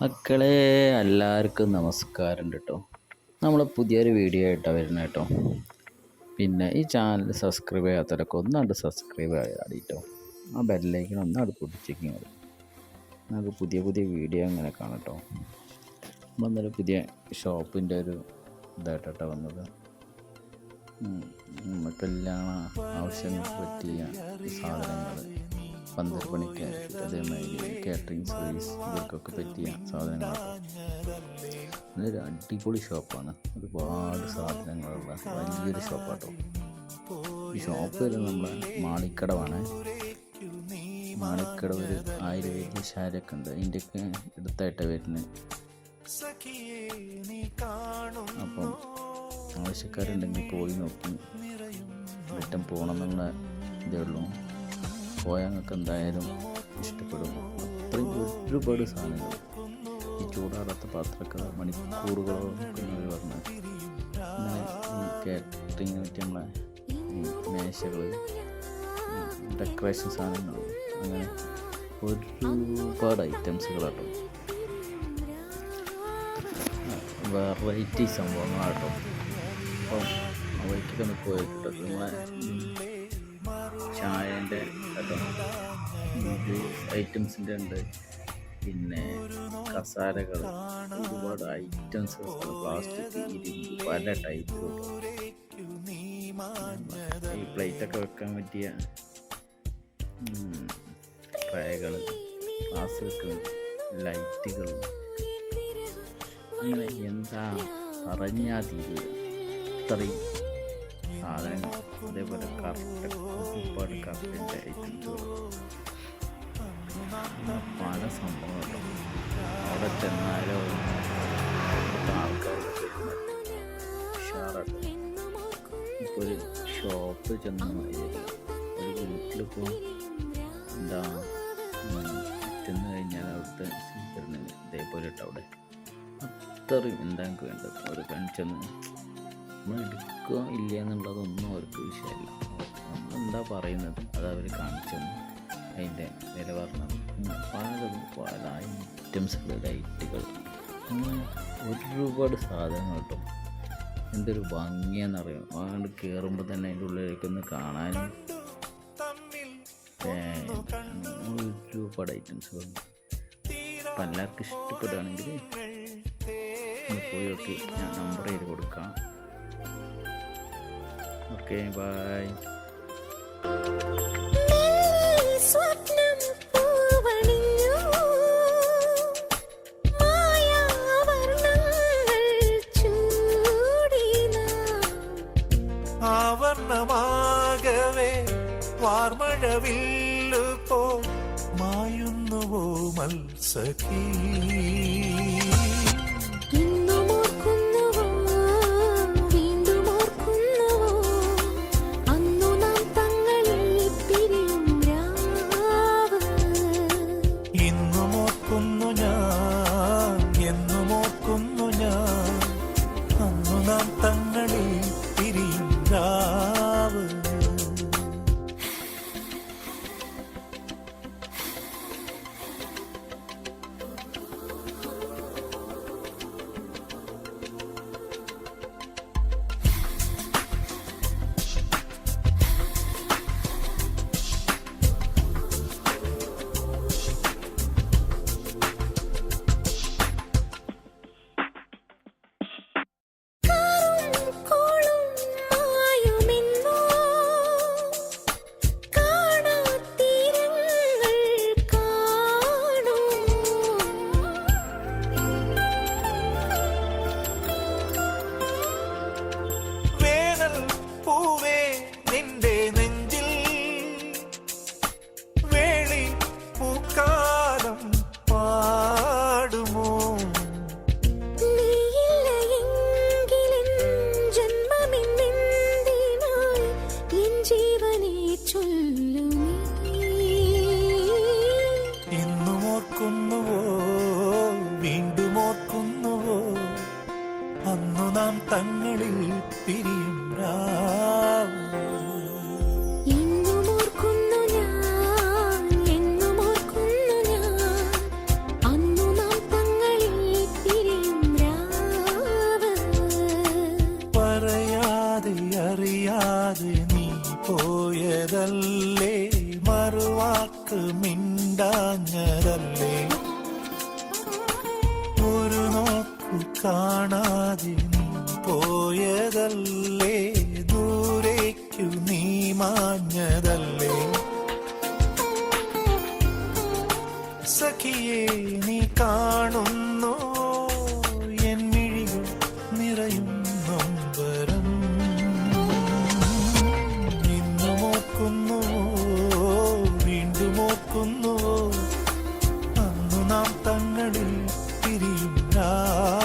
മക്കളെ എല്ലാവർക്കും നമസ്കാരം കേട്ടോ നമ്മൾ പുതിയൊരു വീഡിയോ ആയിട്ടാണ് വരുന്നത് കേട്ടോ പിന്നെ ഈ ചാനൽ സബ്സ്ക്രൈബ് ചെയ്യാത്തവരൊക്കെ ഒന്നാണ്ട് സബ്സ്ക്രൈബ് കേട്ടോ ആ ബെല്ലൈക്കൺ ഒന്നാണ്ട് പൊട്ടിച്ചേക്കും അത് നമുക്ക് പുതിയ പുതിയ വീഡിയോ അങ്ങനെ കാണാം കേട്ടോ നമ്മളന്നൊരു പുതിയ ഷോപ്പിന്റെ ഒരു ഇതായിട്ടാണ് വന്നത്. നമുക്കെല്ലാം ആവശ്യങ്ങൾക്ക് പറ്റിയ സാധനങ്ങൾ പന്തൽ പണിക്ക് അതേമാതിരി കാറ്ററിംഗ് സർവീസ് ഇവർക്കൊക്കെ പറ്റിയ സാധനങ്ങളാണ് നല്ലൊരു അടിപൊളി ഷോപ്പാണ് ഒരുപാട് സാധനങ്ങളുള്ള വലിയൊരു ഷോപ്പാട്ടോ ഈ ഷോപ്പ് വരുന്നത് നമ്മളെ മാളിക്കടവാണ്. മാളിക്കടവ് ഒരു ആയുർവേദ ശാലയൊക്കെ ഉണ്ട്. അതിന്റെയൊക്കെ അടുത്തായിട്ട് വരുന്നത്. അപ്പം ആവശ്യക്കാരുണ്ടെങ്കിൽ പോയി നോക്കി. റിട്ടേൺ പോകണം എന്നുള്ള ഇതേ ഉള്ളൂ. പോയാൽ നിങ്ങൾക്ക് എന്തായാലും ഇഷ്ടപ്പെടും അത്രയും ഒരുപാട് സാധനങ്ങൾ. ഈ ചൂടാറാത്ത പാത്രമൊക്കെ മണിക്കൂറുകളോ നിൽക്കുന്നവർ പറഞ്ഞു അങ്ങനെ കാറ്ററിങ്ങിന് പറ്റി നമ്മളെ മേശകൾ ഡെക്കറേഷൻ സാധനങ്ങൾ. അങ്ങനെ ഒരുപാട് ഐറ്റംസുകളാട്ടോ വെറൈറ്റി സംഭവങ്ങളാട്ടോ. അപ്പം അവയ്ക്കൊക്കെ ഒന്ന് പോയിട്ടോ നമ്മളെ ചായന്റെ കേട്ടോ ഇത് ഐറ്റംസിന്റെ ഉണ്ട്. പിന്നെ കസാരകൾ. ഒരുപാട് ഐറ്റംസ് പ്ലാസ്റ്റിക് പല ടൈപ്പ്. ഈ പ്ലേറ്റൊക്കെ വെക്കാൻ പറ്റിയ ട്രേകൾ ഗ്ലാസ്സുകൾ ലൈറ്റുകൾ. അങ്ങനെ എന്താ? പറഞ്ഞാൽ തീരുക ഇത്രയും. സാധനങ്ങൾ അതേപോലെ കറക്റ്റ് ഒരുപാട് കറക്റ്റിന്റെ ഐറ്റംസുകൾ. പല സംഭവങ്ങളും അവിടെ ചെന്നാലോ? ഇപ്പോൾ ഒരു ഷോപ്പ് ചെന്ന ഒരു വീട്ടിൽ ഇപ്പോൾ എന്താ ചെന്ന് കഴിഞ്ഞാൽ അവിടുത്തെ ഇതേപോലെ ഇട്ടവിടെ അത്രയും എന്താ വേണ്ടത്? ഒരു കാണിച്ചെന്ന് നമ്മൾ എടുക്കുക ഇല്ല എന്നുള്ളതൊന്നും അവർക്ക് വിഷയമല്ല. നമ്മളെന്താ പറയുന്നത്? അത് അവർ കാണിച്ചെന്ന് അതിന്റെ വില പറഞ്ഞത് പലതും പല ഐറ്റംസുകൾ ലൈറ്റുകൾ അങ്ങനെ ഒരുപാട് സാധനങ്ങൾ കിട്ടും. എന്തൊരു ഭംഗിയാണെന്നറിയാം അങ്ങോട്ട് കയറുമ്പോൾ തന്നെ അതിന്റെ ഉള്ളിലേക്ക് ഒന്ന് കാണാനും. ഒരുപാട് ഐറ്റംസുകളുണ്ട് അപ്പം എല്ലാവർക്കും ഇഷ്ടപ്പെടുകയാണെങ്കിൽ പോയി നോക്കി. ഞാൻ നമ്പർ ചെയ്ത് കൊടുക്കാം. Okay bye. ആവർണമാകവേ വാർമഴവില്ലു പോ മായുന്നുവോ മത്സഖീ മിണ്ടാതെ നീ പോയതല്ലേ? മറുവാക്ക് മിണ്ടാഞ്ഞതല്ലേ? ഒരു നോക്കു കാണാതെ നീ പോയതല്ലേ? ദൂരേക്കു നീ മാഞ്ഞതല്ലേ? സഖിയെ നീ കാണും now.